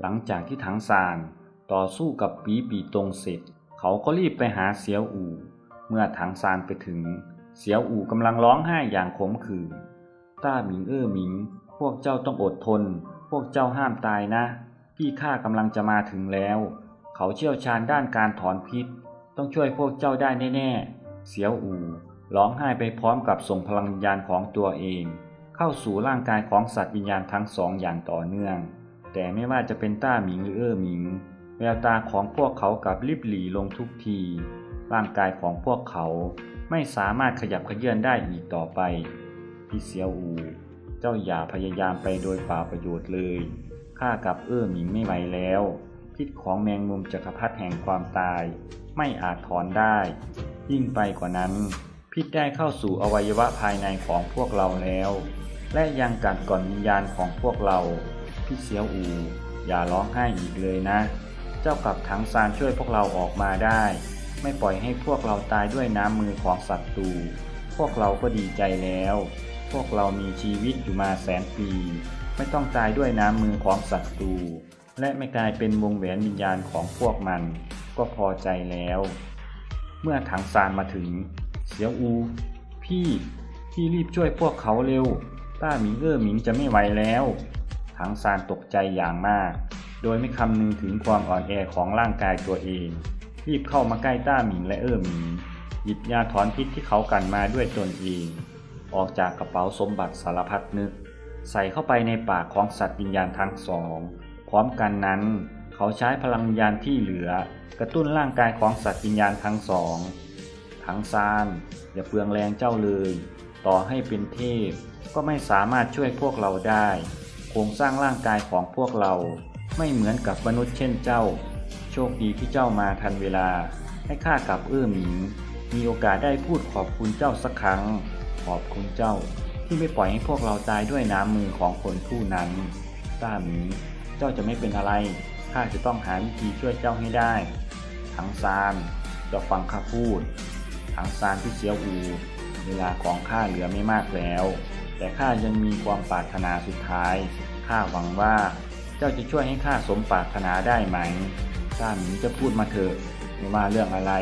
หลังจากที่ถังซานต่อสู้กับปีปีตรงเสร็จ เขาก็รีบไปหาเสียวอู่ เมื่อถังซานไปถึง เสียวอู่กำลังร้องไห้อย่างขมขื่นต้าหมิงเอ้อหมิง พวกเจ้าต้องอดทน พวกเจ้าห้ามตายนะ พี่ข้ากำลังจะมาถึงแล้ว เขาเชี่ยวชาญด้านการถอนพิษ ต้องช่วยพวกเจ้าได้แน่ๆ เสียวอู่ร้องไห้ไปพร้อมกับส่งพลังวิญญาณของตัวเอง เข้าสู่ร่างกายของสัตว์วิญญาณทั้งสองอย่างต่อเนื่อง แต่ไม่ว่าจะเป็นต้าหมิงหรือเอ้อหมิง แววตาของพวกเขากับริบหลีลงทุกที ร่างกายของพวกเขาไม่สามารถขยับเขยื่อนได้อีกต่อไป พี่เสียวอู เจ้าอย่าพยายามไปโดยเปล่าประโยชน์เลย ข้ากับเอ้อหมิงไม่ไหวแล้ว พิษของแมงมุมจักรพรรดิแห่งความตาย ไม่อาจถอนได้ ยิ่งไปกว่านั้น พิษได้เข้าสู่อวัยวะภายในของพวกเราแล้ว และยังกัดก่อนวิญญาณของพวกเรา พี่เสียวอูอย่าร้องไห้อีกเลยนะ เจ้ากับถังซานช่วยพวกเราออกมาได้ ไม่ปล่อยให้พวกเราตายด้วยน้ำมือของศัตรู พวกเราก็ดีใจแล้ว พวกเรามีชีวิตอยู่มาแสนปี ไม่ต้องตายด้วยน้ำมือของศัตรู และไม่กลายเป็นวงแหวนวิญญาณของพวกมัน ก็พอใจแล้ว เมื่อถังซานมาถึง เสียวอู พี่ พี่รีบช่วยพวกเขาเร็ว ต้าหมิงเอ้อหมิงจะไม่ไหวแล้ว ถังซานตกใจอย่างมาก โดยไม่คำนึงถึงความอ่อนแอของร่างกายตัวเอง รีบเข้ามาใกล้ต้าหมิงและเอ้อหมิงหยิบยาถอนพิษที่เขากันมาด้วยตนเอง ออกจากกระเป๋าสมบัติสารพัดนึก ใส่เข้าไปในปากของสัตว์วิญญาณทั้งสอง พร้อมกันนั้น เขาใช้พลังวิญญาณที่เหลือ กระตุ้นร่างกายของสัตว์วิญญาณทั้งสองทั้งซานอย่าเปลืองแรงเจ้าเลย ต่อให้เป็นเทพก็ไม่สามารถช่วยพวกเราได้ โครงสร้างร่างกายของพวกเรา ไม่เหมือนกับมนุษย์เช่นเจ้า โชคดีที่เจ้ามาทันเวลา ให้ข้ากับเอื้อหมิง มีโอกาสได้พูดขอบคุณเจ้าสักครั้ง ขอบคุณเจ้า ที่ไม่ปล่อยให้พวกเราตายด้วยน้ำมือของคนผู้นั้นต้าหมิง เจ้าจะไม่เป็นอะไร ข้าจะต้องหาวิธีช่วยเจ้าให้ได้ทั้งซานจะฟังข้าพูดทั้งซานที่เสียวอู เวลาของข้าเหลือไม่มากแล้ว แต่ข้ายังมีความปรารถนาสุดท้าย ข้าหวังว่าเจ้าจะช่วยให้ข้าสมปรารถนาได้ไหมต้าหมิงจะพูดมาเถอะไม่ว่าเรื่องอะไร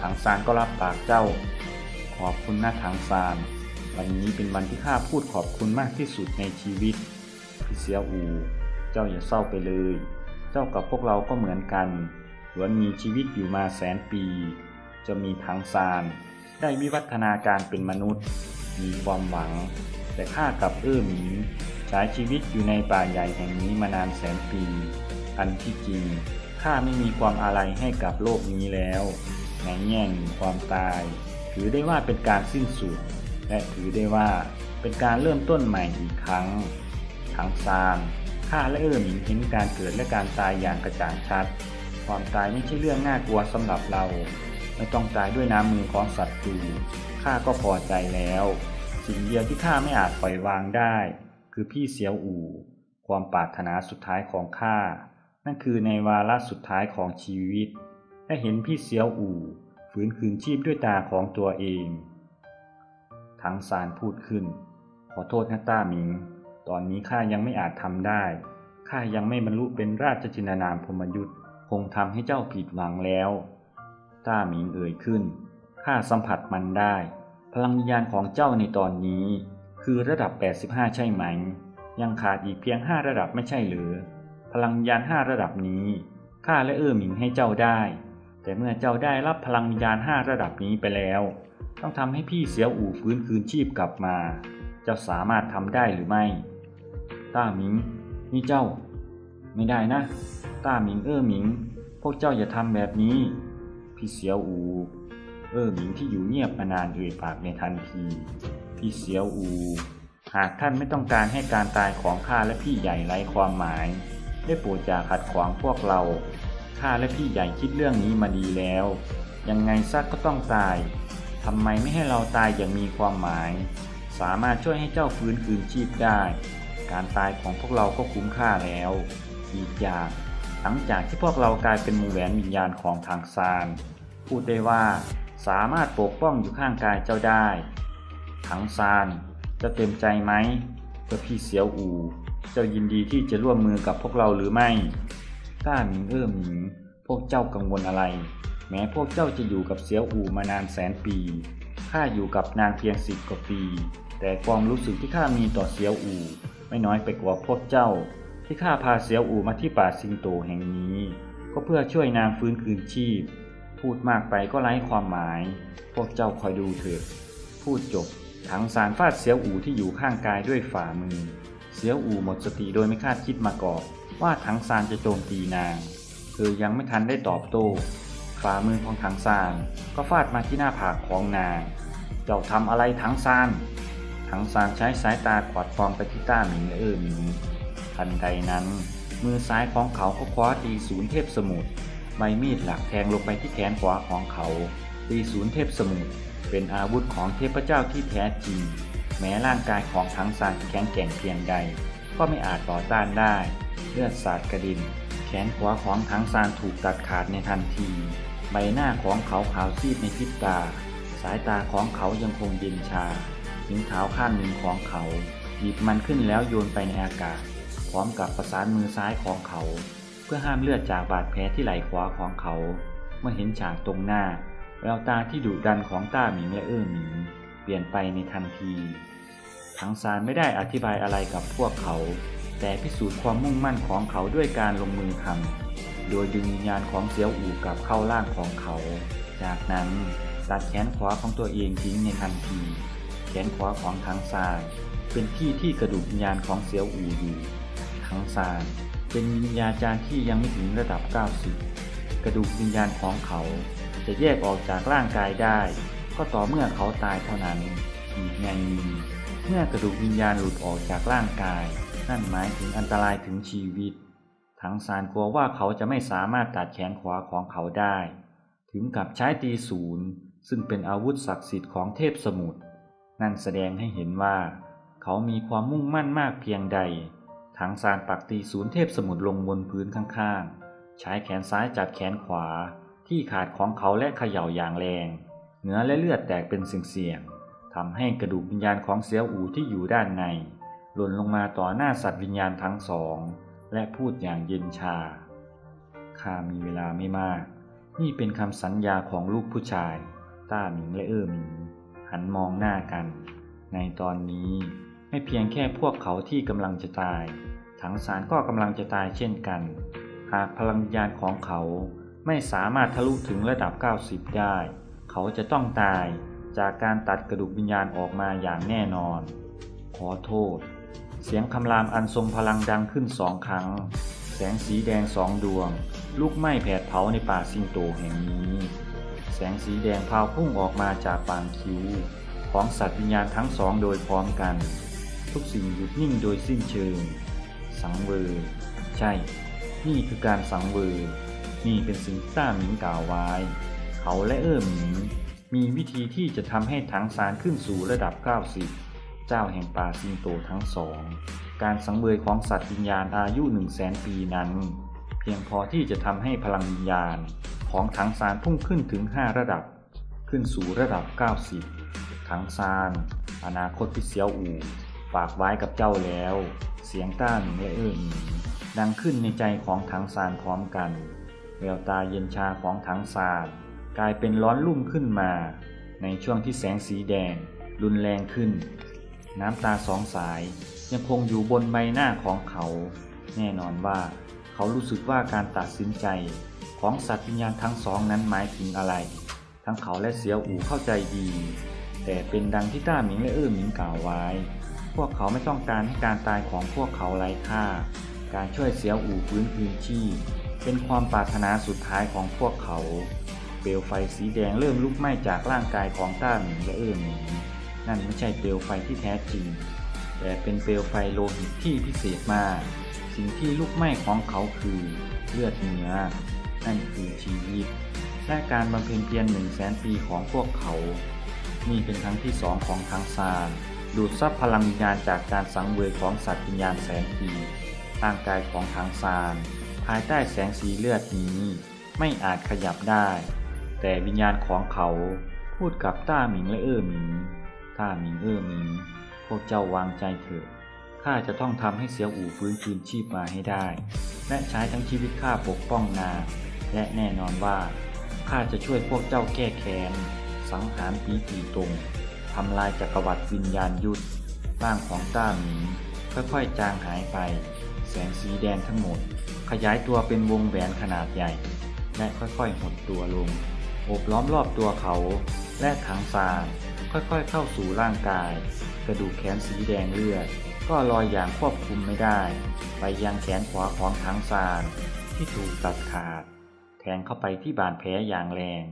ถังซานก็รับปากเจ้า ขอบคุณนะถังซาน วันนี้เป็นวันที่ข้าพูดขอบคุณมากที่สุดในชีวิต พี่เสียวอู เจ้าอย่าเศร้าไปเลย เจ้ากับพวกเราก็เหมือนกันล้วนมีชีวิตอยู่มาแสนปี จะมีถังซาน ได้วิวัฒนาการเป็นมนุษย์ มีความหวัง แต่ข้ากับเอื้อหมิงใช้ชีวิตอยู่ในป่าใหญ่แห่งนี้มานานแสนปี อันที่จริงข้าไม่มีความอะไรให้กับโลกนี้แล้ว ในแง่หนึ่งความตาย ถือได้ว่าเป็นการสิ้นสุด และถือได้ว่าเป็นการเริ่มต้นใหม่อีกครั้ง ทั้งซานข้าและเอื้อหมิงเห็นการเกิดและการตายอย่างกระจ่างชัด ความตายไม่ใช่เรื่องน่ากลัวสำหรับเรา ไม่ต้องตายด้วยน้ำมือของสัตว์ตูข้าก็พอใจแล้ว สิ่งเดียวที่ข้าไม่อาจปล่อยวางได้ คือพี่เสียวอู่ ความปรารถนาสุดท้ายของข้า นั่นคือในวาระสุดท้ายของชีวิตและเห็นพี่เสียวอู่ฝืนคืนชีพด้วยตาของตัวเอง ทั้งซานพูดขึ้น ขอโทษนะต้าหมิง ตอนนี้ข้ายังไม่อาจทำได้ ข้ายังไม่บรรลุเป็นราชจินานามพรมยุทธ์คงทำให้เจ้าผิดหวังแล้ว ต้าหมิงเอ่ยขึ้น ข้าสัมผัสมันได้ พลังวิญญาณของเจ้าในตอนนี้ คือระดับ 85 ใช่ไหม ยังขาดอีกเพียง 5 ระดับไม่ใช่หรือ พลังวิญญาณ 5 ระดับนี้ข้าและเอื้อหมิงให้เจ้าได้ แต่เมื่อเจ้าได้รับพลังวิญญาณ 5 ระดับนี้ไปแล้ว ต้องทำให้พี่เสียวอู่ฟื้นคืนชีพกลับมา เจ้าสามารถทำได้หรือไม่ ต้าหมิง นี่เจ้า ไม่ได้นะ ต้าหมิงเอ้อหมิง พวกเจ้าอย่าทำแบบนี้ พี่เสียวอู เอ้อหมิงที่อยู่เงียบมานานเอ่ยปากในทันที พี่เสียวอู หากท่านไม่ต้องการให้การตายของข้าและพี่ใหญ่ไร้ความหมาย ได้โปรดอย่าขัดขวางพวกเราข้าและพี่ใหญ่คิดเรื่องนี้มาดีแล้ว ยังไงซักก็ต้องตายทำไมไม่ให้เราตายอย่างมีความหมาย สามารถช่วยให้เจ้าฟื้นคืนชีพได้ การตายของพวกเราก็คุ้มค่าแล้ว อีกอย่างหลังจากที่พวกเรากลายเป็นมูแหวนวิญญาณของทางซาน พูดได้ว่า สามารถปกป้องอยู่ข้างกายเจ้าได้ถังซานจะเต็มใจไหมเพื่อพี่เสียวอูเจ้ายินดีที่จะร่วมมือกับพวกเราหรือไม่ต้าหมิงเอ้อหมิงพวกเจ้ากังวลอะไร แม้พวกเจ้าจะอยู่กับเสียวอู่มานานแสนปีข้าอยู่กับนางเพียงสิบกว่าปี แต่ความรู้สึกที่ข้ามีต่อเสียวอู่ ไม่น้อยไปกว่าพวกเจ้า ที่ข้าพาเสียวอู่มาที่ป่าสิงโตแห่งนี้ ก็เพื่อช่วยนางฟื้นคืนชีพ พูดมากไปก็ไร้ความหมาย พวกเจ้าคอยดูเถิดพูดจบถังสารฟาดเสียวอู่ที่อยู่ข้างกายด้วยฝ่ามือ เสียวอู่หมดสติโดยไม่คาดคิดมาก่อนว่าถังซานจะโจมตีนาง เธอยังไม่ทันได้ตอบโต้ฝ่ามือของถังซานก็ฟาดมาที่หน้าผากของนาง เจ้าทำอะไรถังซานถังซานใช้สายตาขวัดฟองไปที่ต้าหมิงเออหมิงทันใดนั้น มือซ้ายของเขาก็คว้าตีศูนย์เทพสมุทร ใบมีดหลักแทงลงไปที่แขนขวาของเขาตีศูนย์เทพสมุทรเป็นอาวุธของเทพเจ้าที่แท้จริง แม้ร่างกายของถังซานแข็งแกร่งเพียงใด ก็ไม่อาจต่อต้านได้ เลือดสาดกระดิน แขนขวาของถังซานถูกตัดขาดในทันที ใบหน้าของเขาขาวซีดในพริบตา สายตาของเขายังคงเย็นชาถึงเท้าข้างหนึ่งของเขา หยิบมันขึ้นแล้วโยนไปในอากาศ พร้อมกับประสานมือซ้ายของเขา พื่อห้ามเลือดจากบาดแผลที่ไหล่ขวาของเขา เมื่อเห็นฉากตรงหน้า แววตาที่ดุดันของต้าหมิงและเอื้อหมิง เปลี่ยนไปในทันทีถังซานไม่ได้อธิบายอะไรกับพวกเขา แต่พิสูจน์ความมุ่งมั่นของเขาด้วยการลงมือทำโดยดึงวิญญาณของเสียวอู่กลับเข้าร่างของเขา จากนั้นตัดแขนขวาของตัวเองทิ้งในทันที แขนขวาของทังซานเป็นที่ที่กระดูกวิญญาณของเสียวอู่อยู่ทังซาน เป็นวิญญาจารย์ที่ยังไม่ถึงระดับ 90 กระดูกวิญญาณของเขา จะแยกออกจากร่างกายได้ ก็ต่อเมื่อเขาตายเท่านั้นอีกในหนึ่งเมื่อกระดูกวิญญาณหลุดออกจากร่างกาย นั่นหมายถึงอันตรายถึงชีวิต ทั้งซานกลัวว่าเขาจะไม่สามารถตัดแขนขวาของเขาได้ ถึงกับใช้ตีศูนย์ซึ่งเป็นอาวุธศักดิ์สิทธิ์ของเทพสมุทรนั่นแสดงให้เห็นว่า เขามีความมุ่งมั่นมากเพียงใด ทั้งซานปักตีศูนย์เทพสมุทรลงบนพื้นข้างๆ ใช้แขนซ้ายจับแขนขวา ที่ขาดของเขาและเขย่าอย่างแรง เนื้อและเลือดแตกเป็นเสียงๆทำให้กระดูกวิญญาณของเสียวอูที่อยู่ด้านใน หล่นลงมาต่อหน้าสัตว์วิญญาณทั้งสอง และพูดอย่างเย็นชาข้ามีเวลาไม่มาก นี่เป็นคำสัญญาของลูกผู้ชาย ต้าหมิงและเอ้อหมิง หันมองหน้ากัน ในตอนนี้ ไม่เพียงแค่พวกเขาที่กำลังจะตาย ถังสารก็กำลังจะตายเช่นกัน หากพลังวิญญาณของเขาไม่สามารถทะลุถึงระดับ 90 ได้ เขาจะต้องตายจากการตัดกระดูกวิญญาณออกมาอย่างแน่นอน ขอโทษ เสียงคำรามอันทรงพลังดังขึ้นสองครั้ง แสงสีแดงสองดวง ลุกไหม้แผดเผาในป่าสิงโตแห่งนี้ แสงสีแดงพาวพุ่งออกมาจากปางคิ้ว ของสัตว์วิญญาณทั้งสองโดยพร้อมกัน ทุกสิ่งหยุดนิ่งโดยสิ้นเชิง สังเวยใช่ นี่คือการสังเวยนี่เป็นสิ่งที่ต้าหมิงกล่าวไว้ เขาและเอื้อหมิงมีวิธีที่จะทำให้ถังซานขึ้นสู่ระดับ 90 เจ้าแห่งป่าสิงโตทั้งสอง การสังเวยของสัตว์วิญญาณอายุหนึ่งแสนปีนั้น เพียงพอที่จะทำให้พลังวิญญาณของถังซานพุ่งขึ้นถึง 5 ระดับ ขึ้นสู่ระดับ 90 ถังซาน อนาคตพิเซียวอู ฝากไว้กับเจ้าแล้ว เสียงต้าหมิงและเอื้อหมิงดังขึ้นในใจของถังซานพร้อมกันแววตาเย็นชาของถังซานกลายเป็นร้อนรุ่มขึ้นมา ในช่วงที่แสงสีแดง รุนแรงขึ้น น้ำตาสองสายยังคงอยู่บนใบหน้าของเขา แน่นอนว่าเขารู้สึกว่าการตัดสินใจของสัตว์วิญญาณทั้งสองนั้นหมายถึงอะไร ทั้งเขาและเสียวอู่เข้าใจดี แต่เป็นดังที่ต้าหมิงและเอื้อหมิงกล่าวไว้ พวกเขาไม่ต้องการให้การตายของพวกเขาไร้ค่า การช่วยเสียอู่ฟื้นคืนชีพเป็นความปรารถนาสุดท้ายของพวกเขา เปลวไฟสีแดงเริ่มลุกไหม้จากร่างกายของต้าหมิงและเอื้อหมิงนั่นไม่ใช่เปลวไฟที่แท้จริง แต่เป็นเปลวไฟโลหิตที่พิเศษมาก สิ่งที่ลุกไหม้ของเขาคือเลือดเนื้อ นั่นคือชีวิต และการบำเพ็ญเพียรหนึ่งแสนปีของพวกเขา นี่เป็นครั้งที่สองของทางซาน ดูดซับพลังวิญญาณจากการสังเวยของสัตว์วิญญาณแสนปีร่างกายของทางซาน ภายใต้แสงสีเลือดนี้ไม่อาจขยับได้ แต่วิญญาณของเขาพูดกับต้าหมิงและเอ้อหมิงต้าหมิงเอ้อหมิง พวกเจ้าวางใจเถิดข้าจะต้องทำให้เสียวอู่ฟื้นคืนชีพมาให้ได้ และใช้ทั้งชีวิตข้าปกป้องนางและแน่นอนว่าข้าจะช่วยพวกเจ้าแก้แค้น สังหารปีปีตรง ทำลายจักรวรรดิวิญญาณยุทธร่างของต้าหมิงค่อยๆจางหายไป แสงสีแดงทั้งหมด ขยายตัวเป็นวงแหวนขนาดใหญ่ และค่อยๆหดตัวลงโอบล้อมรอบตัวเขา และถังซานค่อยๆเข้าสู่ร่างกาย กระดูกแขนสีแดงเลือด ก็ลอยอย่างควบคุมไม่ได้ ไปยังแขนขวาของถังซานที่ถูกตัดขาด แทงเข้าไปที่บาดแผลอย่างแรง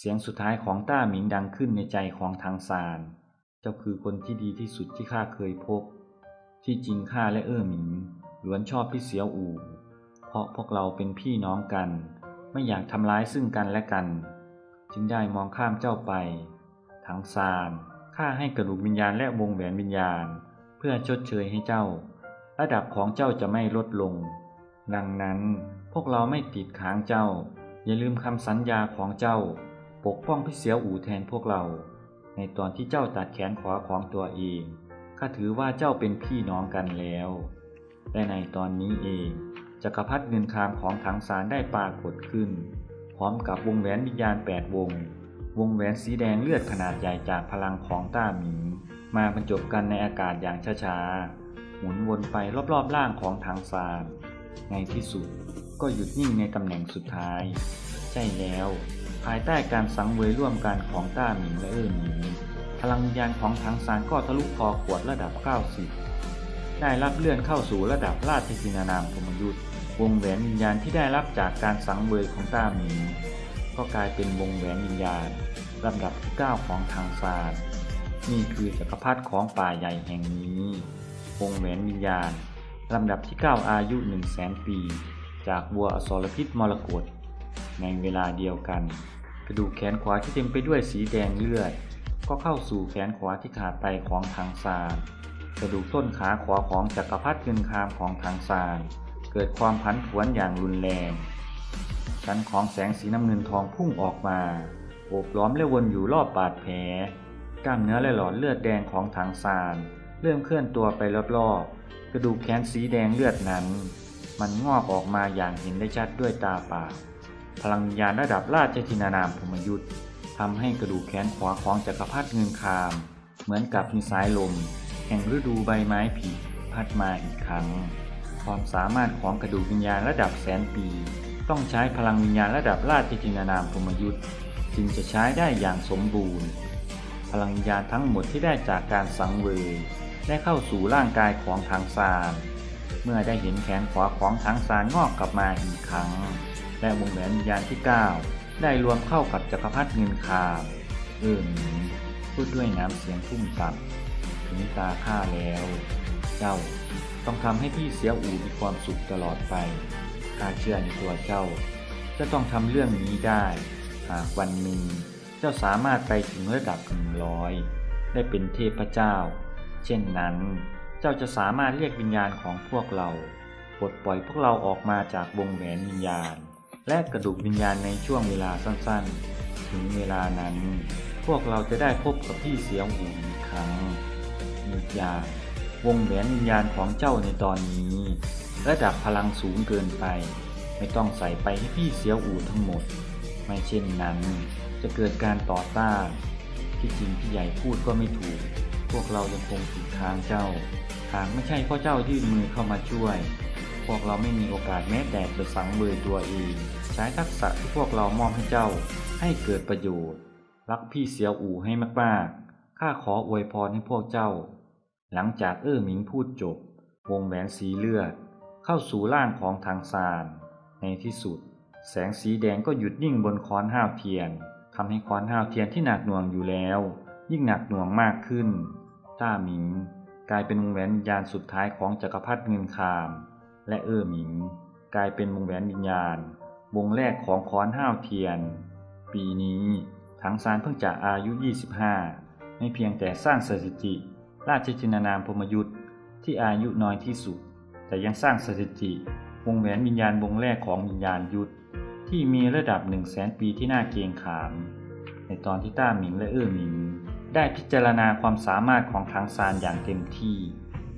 เสียงสุดท้ายของต้าหมิงดังขึ้นในใจของทางซาน เจ้าคือคนที่ดีที่สุดที่ข้าเคยพบ ที่จริงข้าและเอ้อหมิงล้วนชอบพี่เสียวอู่ เพราะพวกเราเป็นพี่น้องกัน ไม่อยากทำร้ายซึ่งกันและกัน จึงได้มองข้ามเจ้าไป ทางซานข้าให้กระดูกวิญญาณและวงแหวนวิญญาณ เพื่อชดเชยให้เจ้า ระดับของเจ้าจะไม่ลดลง ดังนั้นพวกเราไม่ติดค้างเจ้า อย่าลืมคำสัญญาของเจ้า ปกป้องพี่เสียวอู่แทนพวกเรา ในตอนที่เจ้าตัดแขนขวาของตัวเองข้าถือว่าเจ้าเป็นพี่น้องกันแล้ว และในตอนนี้เองจักรพรรดิเงินคามของถังสารได้ปรากฏขึ้น พร้อมกับวงแหวนวิญญาณแปดวง วงแหวนสีแดงเลือดขนาดใหญ่จากพลังของต้าหมิงมาบรรจบกันในอากาศอย่างช้าๆ หมุนวนไปรอบๆร่างของถังซานในที่สุดก็หยุดนิ่งในตำแหน่งสุดท้าย ใช่แล้ว ภายใต้การสังเวยร่วมกันของต้าหมิงและเอ้อหมิงพลังวิญญาณของถังซานก็ทะลุคอขวดระดับ 90 ได้รับเลื่อนเข้าสู่ระดับราชกินานามพมยุทธ์วงแหวนวิญญาณที่ได้รับจากการสังเวยของต้าหมิงก็กลายเป็นวงแหวนวิญญาณลำดับที่ 9 ของทางซานนี่คือจักรพรรดิของป่าใหญ่แห่งนี้ วงแหวนวิญญาณลำดับที่ 9 อายุ 1 0 0 0 0แสนปี จากวัวอสรพิษมรกต ในเวลาเดียวกัน กระดูกแขนขวาที่เต็มไปด้วยสีแดงเลือด ก็เข้าสู่แขนขวาที่ขาดไปของทางซานกระดูกต้นขาขวาของจักรพรรดิเงินคามของทางซานเกิดความผันผวนอย่างรุนแรงชั้นของแสงสีน้ำเงินทองพุ่งออกมาโอบล้อมและวนอยู่รอบบาดแผลกล้ามเนื้อและหลอดเลือดแดงของถังซานเริ่มเคลื่อนตัวไปรอบๆ กระดูกแขนสีแดงเลือดนั้น มันงอกออกมาอย่างเห็นได้ชัดด้วยตาเปล่า พลังวิญญาณระดับราชทินานามพมยุทธ์ทำให้กระดูกแขนขวาของจักรพรรดิเงินคาม เหมือนกับมีสายลม แห่งฤดูใบไม้ผลิพัดมาอีกครั้ง ความสามารถของกระดูกวิญญาณระดับแสนปี ต้องใช้พลังวิญญาณระดับราชจินานามพรมยุทธ์จึงจะใช้ได้อย่างสมบูรณ์ พลังวิญญาณทั้งหมดที่ได้จากการสังเวย ได้เข้าสู่ร่างกายของทางซานเมื่อได้เห็นแขนขวาของทางซานงอกกลับมาอีกครั้ง และวงแหวนวิญญาณที่ 9 ได้รวมเข้ากับจักรพรรดิเงินคามเอิ่มพูดด้วยน้ำเสียงทุ่มต่ำถึงตาข้าแล้ว เจ้าต้องทำให้พี่เสียอูมีความสุขตลอดไปข้าเชื่อในตัวเจ้า จะต้องทำเรื่องนี้ได้ หากวันหนึ่งเจ้าสามารถไปถึงระดับหนึ่งร้อยได้เป็นเทพเจ้า เช่นนั้น เจ้าจะสามารถเรียกวิญญาณของพวกเราปลดปล่อยพวกเราออกมาจากวงแหวนวิญญาณ และกระดูกวิญญาณในช่วงเวลาสั้นๆ ถึงเวลานั้น พวกเราจะได้พบกับพี่เสียงหูอีกครั้งอีกอย่างวงแหวนวิญญาณของเจ้าในตอนนี้ ระดับพลังสูงเกินไป ไม่ต้องใส่ไปให้พี่เสียวอู่ทั้งหมด ไม่เช่นนั้น จะเกิดการต่อต้านที่จริงพี่ใหญ่พูดก็ไม่ถูก พวกเรายังคงติดค้างเจ้าหากไม่ใช่พ่อเจ้ายื่นมือเข้ามาช่วย พวกเราไม่มีโอกาสแม้แต่จะสังเวยตัวเอง ใช้ทักษะที่พวกเรามอบให้เจ้าให้เกิดประโยชน์ รักพี่เสียวอู่ให้มากๆ ข้าขออวยพรให้พวกเจ้า หลังจากเอ้อหมิงพูดจบ วงแหวนสีเลือด เข้าสู่ร่างของทางซาน ในที่สุด แสงสีแดงก็หยุดนิ่งบนค้อนห้าวเทียนทำให้ค้อนห้าวเทียนที่หนักหน่วงอยู่แล้ว ยิ่งหนักหน่วงมากขึ้นต้าหมิงกลายเป็นวงแหวนวิญญาณสุดท้ายของจักรพรรดิเงินคาม และเอ้อหมิง กลายเป็นวงแหวนวิญญาณ วงแรกของค้อนห้าวเทียน ปีนี้ถังซานเพิ่งจะอายุ 25 ไม่เพียงแต่สร้างสถิติ ราชจินานามพรมยุทธ์ที่อายุน้อยที่สุด แต่ยังสร้างสถิติ วงแหวนวิญญาณวงแรกของวิญญาณยุทธที่มีระดับ 1 0 0 0 0แสนปีที่น่าเกรงขาม ในตอนที่ต้าหมิงและเอื้อหมิง ได้พิจารณาความสามารถของทางซานอย่างเต็มที่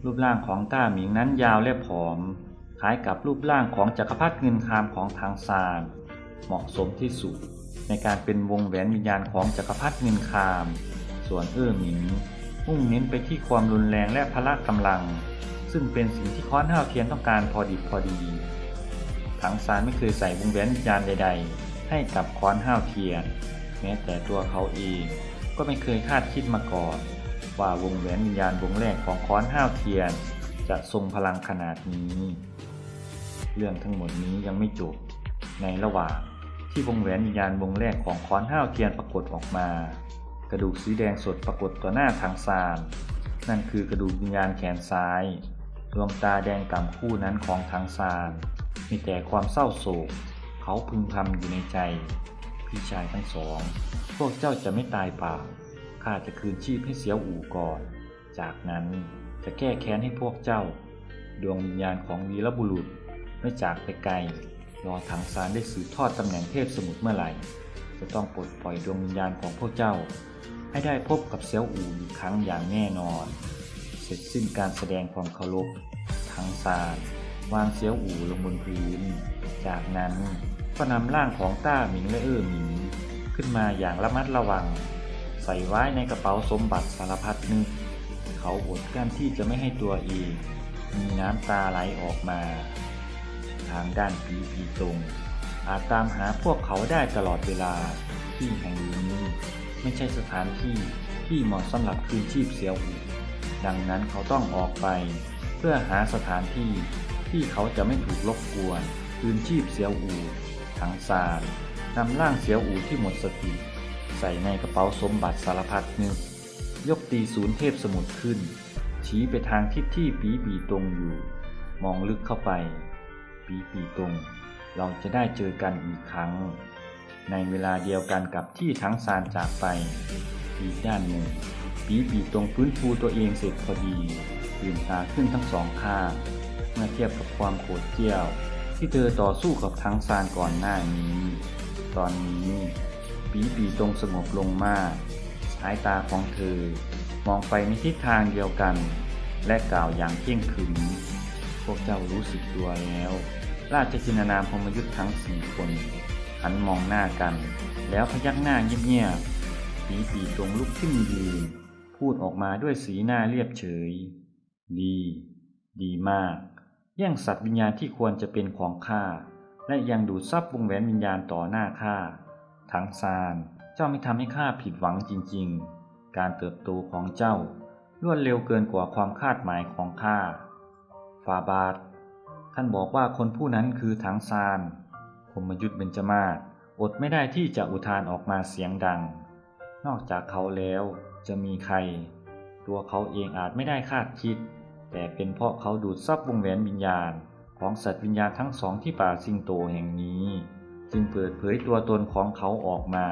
รูปร่างของต้าหมิงนั้นยาวและผอม คล้ายกับรูปร่างของจักรพรรดิเงินคามของทางซานเหมาะสมที่สุด ในการเป็นวงแหวนวิญญาณของจักรพรรดิเงินคาม ส่วนเอื้อหมิงมุ่งเน้นไปที่ความรุนแรงและพละกำลัง ซึ่งเป็นสิ่งที่ค้อนห้าวเทียนต้องการพอดีพอดีถังซานไม่เคยใส่วงแหวนวิญญาณใด ๆ ให้กับค้อนห้าวเทียน แม้แต่ตัวเขาเองก็ไม่เคยคาดคิดมาก่อนว่าวงแหวนวิญญาณวงแรกของค้อนห้าวเทียน จะทรงพลังขนาดนี้ เรื่องทั้งหมดนี้ยังไม่จบ ในระหว่างที่วงแหวนวิญญาณวงแรกของค้อนห้าวเทียนปรากฏออกมา กระดูกสีแดงสดปรากฏต่อหน้าทางซาน นั่นคือกระดูกวิญญาณแขนซ้าย ดวงตาแดงก่ำคู่นั้นของทางซาน มีแต่ความเศร้าโศก เขาพึงพำอยู่ในใจ พี่ชายทั้งสอง พวกเจ้าจะไม่ตายเปล่า ข้าจะคืนชีพให้เสียวอู่ก่อน จากนั้นจะแก้แค้นให้พวกเจ้า ดวงวิญญาณของวีรบุรุษ ไม่จากไปไกล รอถังซานได้สืบทอดตำแหน่งเทพสมุทรเมื่อไหร่ จะต้องปลดปล่อยดวงวิญญาณของพวกเจ้า ให้ได้พบกับเสียวอู่อีกครั้งอย่างแน่นอน เสร็จสิ้นการแสดงความเคารพถังซานวางเสียวอู่ลงบนพื้น จากนั้นก็นำร่างของต้าหมิงและเอ้อหมิงขึ้นมาอย่างระมัดระวัง ใส่ไว้ในกระเป๋าสมบัติสารพัดนึกเขาอดกั้นที่จะไม่ให้ตัวเองมีน้ำตาไหลออกมา ทางด้านผีผีตรงอาจตามหาพวกเขาได้ตลอดเวลาที่แห่งนี้ ไม่ใช่สถานที่ที่เหมาะสำหรับคืนชีพเสียวอูดังนั้นเขาต้องออกไป เพื่อหาสถานที่ที่เขาจะไม่ถูกรบกวนคืนชีพเสียวอูทางซานนำร่างเสียวอูที่หมดสติ ใส่ในกระเป๋าสมบัติสารพัดนึกยกตีศูนย์เทพสมุทรขึ้น ชี้ไปทางทิศที่ปีปีตรงอยู่ มองลึกเข้าไป ปีปีตรงเราจะได้เจอกันอีกครั้ง ในเวลาเดียวกันกับที่ทั้งซานจากไป อีกด้านหนึ่ง ปีปีตรงฟื้นฟูตัวเองเสร็จพอดีลืมตาขึ้นทั้งสองข้างเมื่อเทียบกับความโกรธเกี้ยว ที่เธอต่อสู้กับทั้งซานก่อนหน้านี้ ตอนนี้ปีปีตรงสงบลงมากสายตาของเธอ มองไปในทิศทางเดียวกัน และกล่าวอย่างเข่งขรึมพวกเจ้ารู้สึกตัวแล้ว ราชจินานามพมยุทธ์ทั้งสี่คน หันมองหน้ากัน แล้วพยักหน้าเงียบๆปีปีตรงลุกขึ้นยืนพูดออกมาด้วยสีหน้าเรียบเฉย ดี ดีมาก แย่งสัตว์วิญญาณที่ควรจะเป็นของข้า และยังดูดซับวงแหวนวิญญาณต่อหน้าข้า ทั้งซาน เจ้าไม่ทำให้ข้าผิดหวังจริงๆ การเติบโตของเจ้ารวดเร็วเกินกว่าความคาดหมายของข้า ฟาบาท ท่านบอกว่าคนผู้นั้นคือถังซานผมมยุทธเบญจมาศอดไม่ได้ที่จะอุทานออกมาเสียงดัง นอกจากเขาแล้วจะมีใคร ตัวเขาเองอาจไม่ได้คาดคิด แต่เป็นเพราะเขาดูดซับวงแหวนวิญญาณ ของสัตว์วิญญาณทั้งสองที่ป่าสิงโตแห่งนี้ จึงเปิดเผยตัวตนของเขาออกมา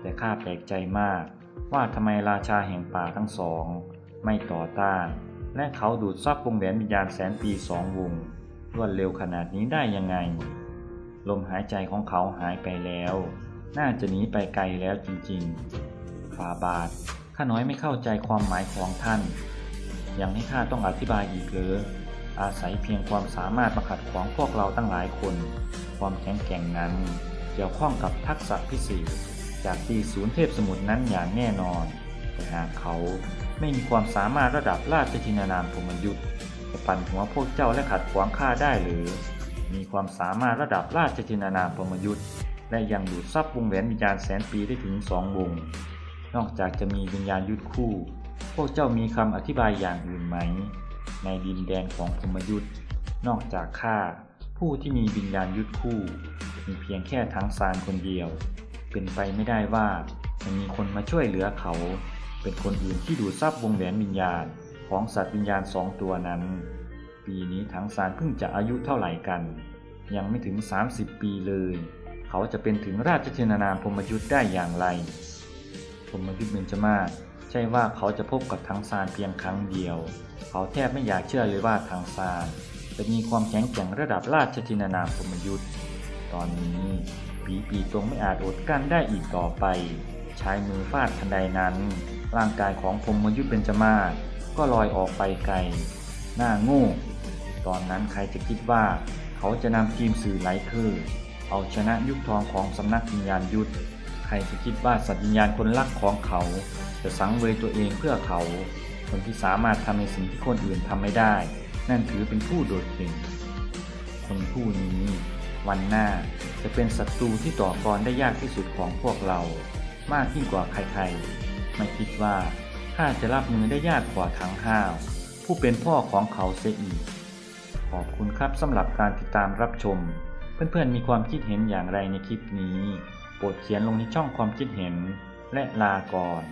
แต่ข้าแปลกใจมาก ว่าทำไมราชาแห่งป่าทั้งสอง ไม่ต่อต้าน และเขาดูดซับวงแหวนวิญญาณแสนปีสองวง รวดเร็วขนาดนี้ได้ยังไง ลมหายใจของเขาหายไปแล้ว น่าจะหนีไปไกลแล้วจริงๆ ฝาบาท ข้าน้อยไม่เข้าใจความหมายของท่าน ยังให้ข้าต้องอธิบายอีกหรือ อาศัยเพียงความสามารถมาขัดขวางพวกเราตั้งหลายคน ความแข็งแกร่งนั้น เกี่ยวข้องกับทักษะพิเศษจากตีศูนย์เทพสมุทรนั้นอย่างแน่นอน แต่หากเขาไม่มีความสามารถระดับราชธินานามพรหมยุทธ์ จะปั่นหัวพวกเจ้าและขัดขวางข้าได้หรือ มีความสามารถระดับราชธินานามพรมยุทธ์และยังดูดซับวงแหวนวิญญาณแสนปีได้ถึงสองวง นอกจากจะมีวิญญาณยุทธคู่ พวกเจ้ามีคำอธิบายอย่างอื่นไหม ในดินแดนของพรหมยุทธ์นอกจากข้าผู้ที่มีวิญญาณยุทธคู่ มีเพียงแค่ทั้งซานคนเดียว เป็นไปไม่ได้ว่าจะมีคนมาช่วยเหลือเขา เป็นคนอื่นที่ดูดซับวงแหวนวิญญาณ ของสัตว์วิญญาณสองตัวนั้น ปีนี้ทั้งซานเพิ่งจะอายุเท่าไหร่กัน ยังไม่ถึง 30 ปีเลย เขาจะเป็นถึงราชเชนานามพรมยุทธ์ได้อย่างไรพรหมยุทธ์เบญจมาศใช่ว่าเขาจะพบกับทังซานเพียงครั้งเดียว เขาแทบไม่อยากเชื่อเลยว่าทังซานจะมีความแข็งแกร่งระดับราชจินานามพรมยุทธ์ตอนนี้ปีปีตรงไม่อาจอดกั้นได้อีกต่อไป ใช้มือฟาดทันใดนั้น ร่างกายของพรหมยุทธ์เบญจมาศ ก็ลอยออกไปไกล หน้าโง่ ตอนนั้นใครจะคิดว่า เขาจะนำทีมสื่อไลเคอร์เอาชนะยุคทองของสำนักวิญญาณยุทธ ใครจะคิดว่าสัตว์วิญญาณคนรักของเขา จะสังเวยตัวเองเพื่อเขา คนที่สามารถทำในสิ่งที่คนอื่นทำไม่ได้ นั่นถือเป็นผู้โดดเด่น คนผู้นี้ วันหน้าจะเป็นศัตรูที่ต่อกรได้ยากที่สุดของพวกเรา มากยิ่งกว่าใครๆ ไม่คิดว่า ข้าจะรับมือได้ยากกว่าทั้งห้าว ผู้เป็นพ่อของเขาเสียอีก ขอบคุณครับสำหรับการติดตามรับชม เพื่อนๆมีความคิดเห็นอย่างไรในคลิปนี้ โปรดเขียนลงในช่องความคิดเห็นและลาก่อน